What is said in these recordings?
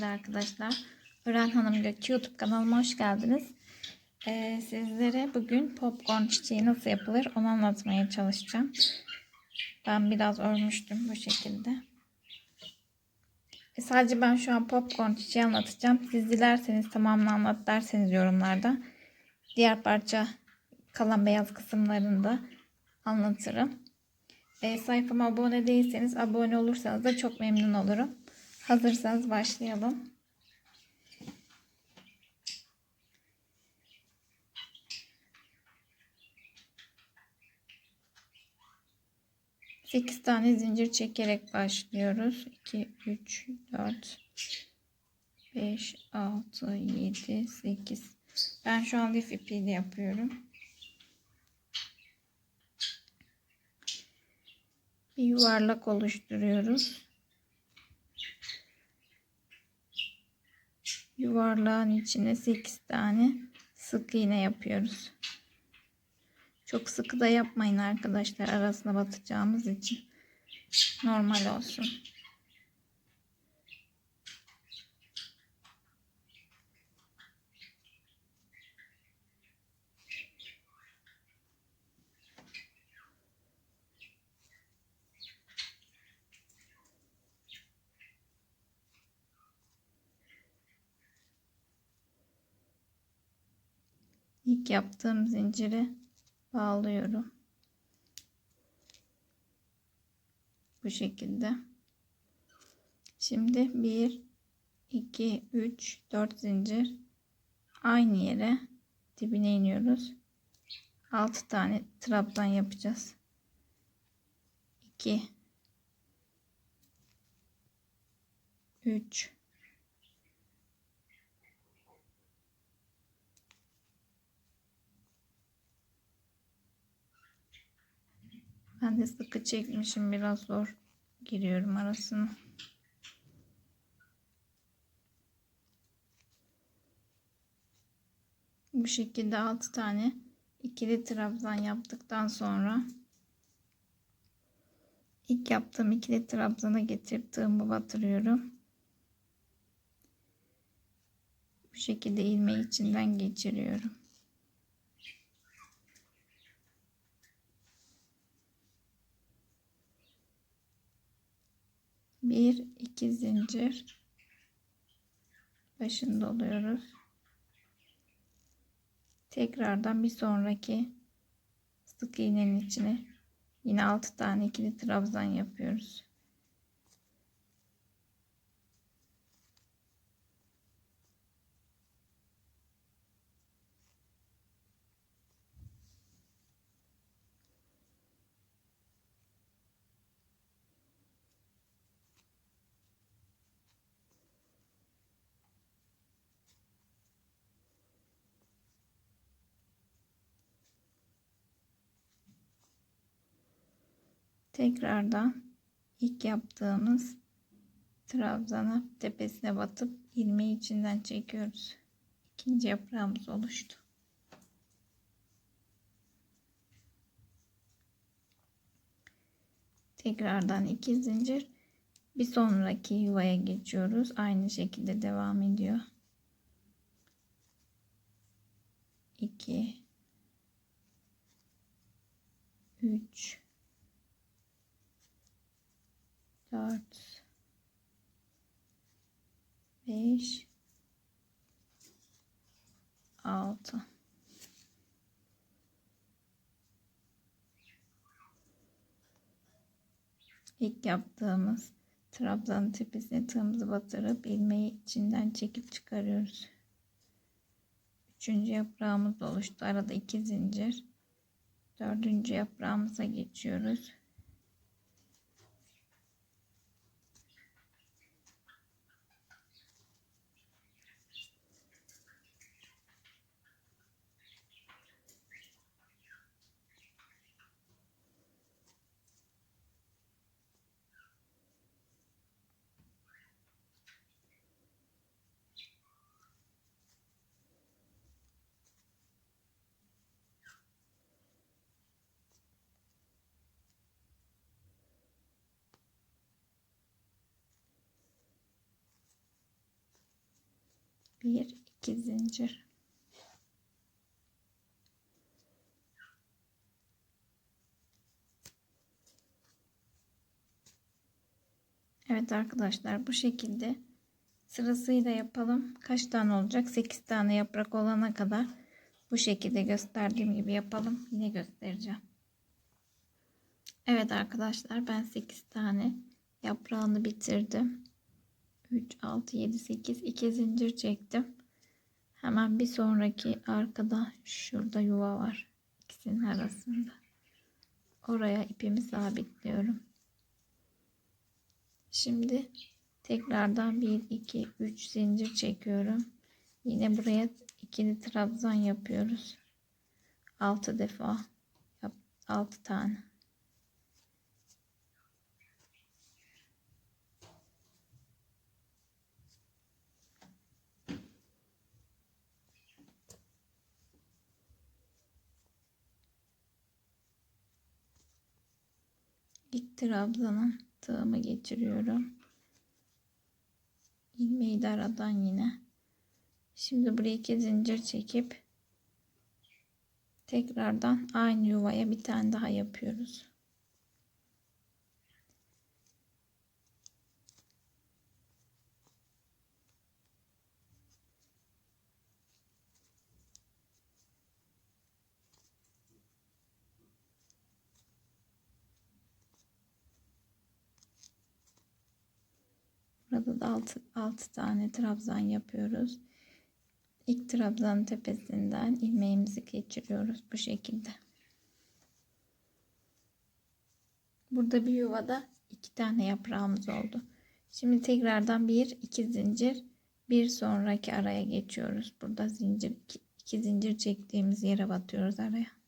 Sevgili arkadaşlar. Ören Hanım Gök YouTube kanalıma hoş geldiniz. Ee, sizlere bugün popcorn çiçeği nasıl yapılır onu anlatmaya çalışacağım. Ben biraz örmüştüm bu şekilde. E, sadece ben şu an popcorn çiçeği anlatacağım. Siz dilerseniz tamamını anlat derseniz yorumlarda. Diğer parça kalan beyaz kısımlarında anlatırım. E, sayfama abone değilseniz abone olursanız da çok memnun olurum. Hazırsanız başlayalım. Sekiz tane zincir çekerek başlıyoruz. 2, 3, 4, 5, 6, 7, 8. Ben şu an lif ipiyle yapıyorum. Bir yuvarlak oluşturuyoruz. Yuvarlağın içine 8 tane sık iğne yapıyoruz. Çok sıkı da yapmayın arkadaşlar arasına batacağımız için. Normal olsun. Yaptığım zinciri bağlıyorum. Bu şekilde. Şimdi 1 2 3 4 zincir aynı yere dibine iniyoruz. 6 tane trabzan yapacağız. 2 3 Ben de sıkı çekmişim biraz zor giriyorum arasına. Bu şekilde 6 tane ikili trabzan yaptıktan sonra ilk yaptığım ikili trabzana getirip tığımı batırıyorum. Bu şekilde ilmeği içinden geçiriyorum. Bir iki zincir başında oluyoruz. Tekrardan bir sonraki sık iğnenin içine yine 6 tane ikili trabzan yapıyoruz. Tekrardan ilk yaptığımız trabzana tepesine batıp ilmeği içinden çekiyoruz. İkinci yaprağımız oluştu. Tekrardan iki zincir bir sonraki yuvaya geçiyoruz. Aynı şekilde devam ediyor. 2 3 4 5 6 İlk yaptığımız trabzanın tepesine tığımızı batırıp ilmeği içinden çekip çıkarıyoruz. Üçüncü yaprağımız oluştu. Arada iki zincir. Dördüncü yaprağımıza geçiyoruz. Bir, iki zincir. Evet arkadaşlar bu şekilde sırasıyla yapalım. Kaç tane olacak? 8 tane yaprak olana kadar bu şekilde gösterdiğim gibi yapalım. Yine göstereceğim. Evet arkadaşlar ben 8 tane yaprağını bitirdim. 3, 6, 7, 8 2 zincir çektim. Hemen bir sonraki arkada şurada yuva var. İkisinin arasında. Oraya ipimi sabitliyorum. Şimdi tekrardan 1 2 3 zincir çekiyorum. Yine buraya ikili trabzan yapıyoruz. 6 defa. 6 tane. İlk trabzana tığımı geçiriyorum. ilmeği de aradan yine. Şimdi buraya iki zincir çekip tekrardan aynı yuvaya bir tane daha yapıyoruz. Burada da 6, 6 tane trabzan yapıyoruz. İlk trabzanın tepesinden ilmeğimizi geçiriyoruz bu şekilde. Burada bir yuvada iki tane yaprağımız oldu. Şimdi tekrardan bir iki zincir bir sonraki araya geçiyoruz. Burada zincir iki, zincir çektiğimiz yere batıyoruz araya.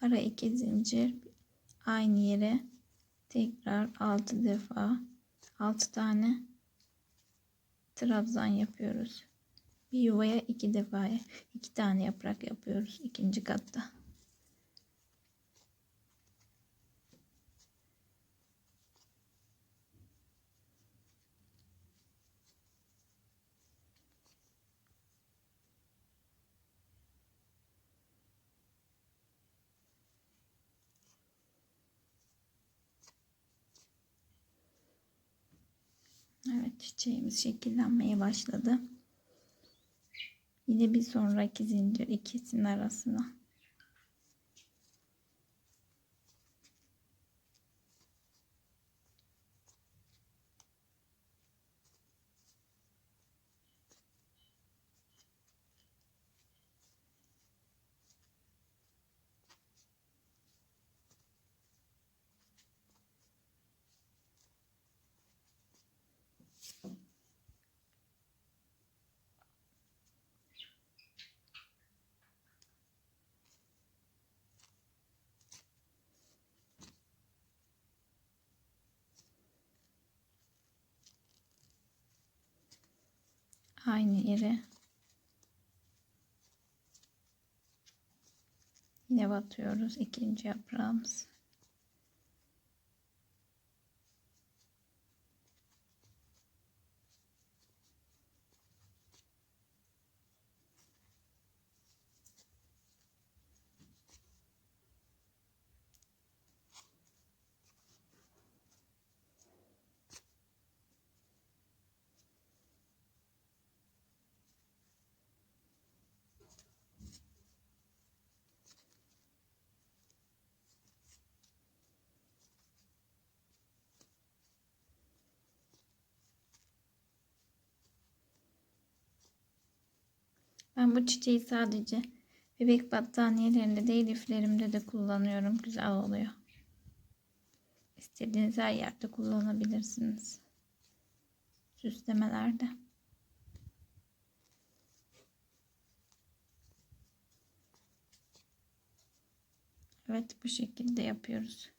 Ara iki zincir aynı yere tekrar 6 defa 6 tane trabzan yapıyoruz. Bir yuvaya iki defa iki tane yaprak yapıyoruz ikinci katta. Evet çiçeğimiz şekillenmeye başladı. Yine bir sonraki zincir ikisinin arasına. Aynı yere. Yine batıyoruz. İkinci yaprağımız Ben bu çiçeği sadece bebek battaniyelerinde değil liflerimde de kullanıyorum. Güzel oluyor. İstediğiniz her yerde kullanabilirsiniz. Süslemelerde. Evet bu şekilde yapıyoruz.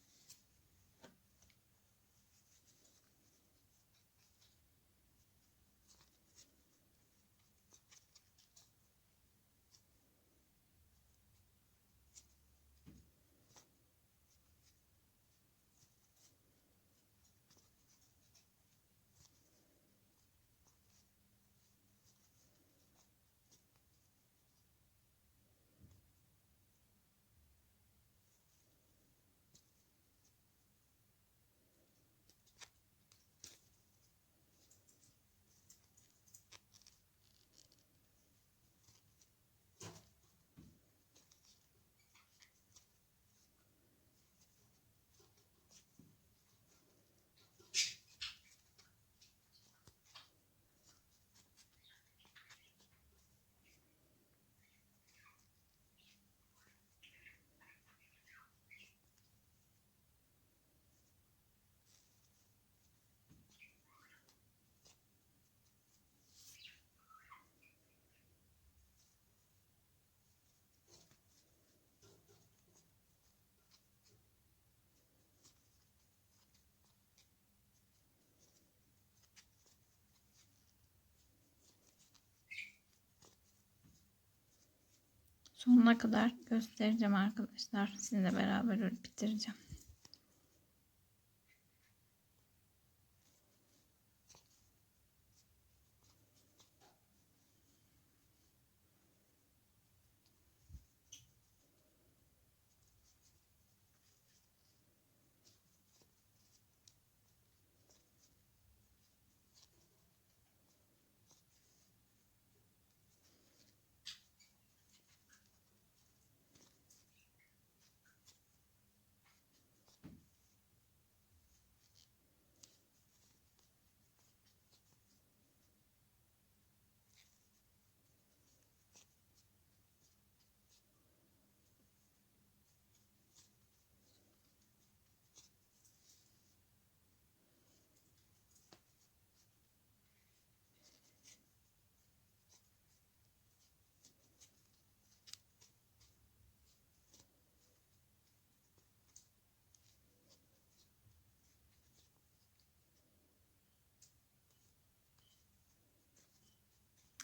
Sonuna kadar göstereceğim arkadaşlar. Sizinle beraber bitireceğim.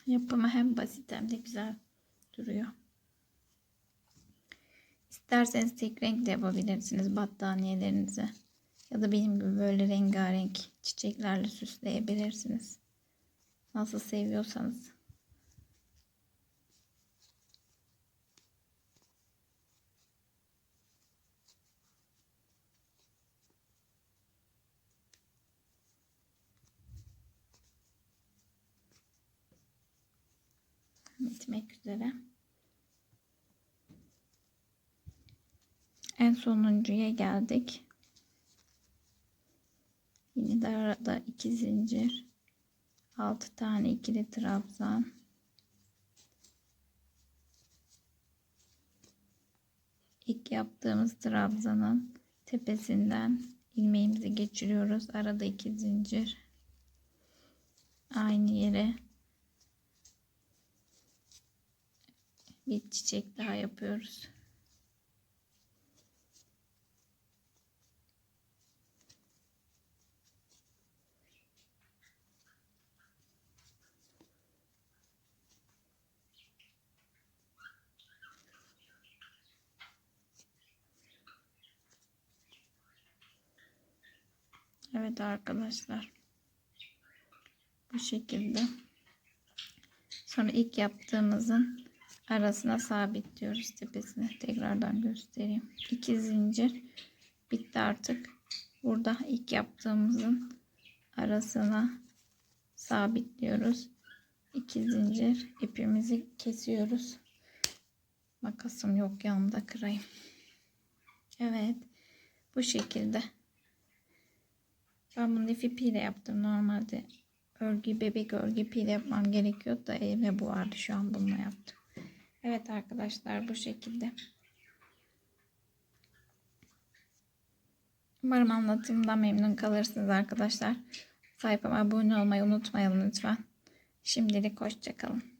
Yapımı hem basit hem de güzel duruyor. İsterseniz tek renk de yapabilirsiniz battaniyelerinize. Ya da benim gibi böyle rengarenk çiçeklerle süsleyebilirsiniz. Nasıl seviyorsanız. Bitmek üzere. En sonuncuya geldik. Yine de arada iki zincir. altı tane ikili trabzan. İlk yaptığımız trabzanın tepesinden ilmeğimizi geçiriyoruz. Arada iki zincir. Aynı yere bir çiçek daha yapıyoruz. Evet arkadaşlar. Bu şekilde. Sonra ilk yaptığımızın arasına sabitliyoruz tepesine. Tekrardan göstereyim. İki zincir bitti artık. Burada ilk yaptığımızın arasına sabitliyoruz. İki zincir ipimizi kesiyoruz. Makasım yok yanımda kırayım. Evet. Bu şekilde. Ben bunu lif ipiyle yaptım. Normalde örgü bebek örgü ipiyle yapmam gerekiyor da elime bu vardı. Şu an bununla yaptım. Evet arkadaşlar bu şekilde. Umarım anlatımdan memnun kalırsınız arkadaşlar. Sayfama abone olmayı unutmayın lütfen. Şimdilik hoşçakalın.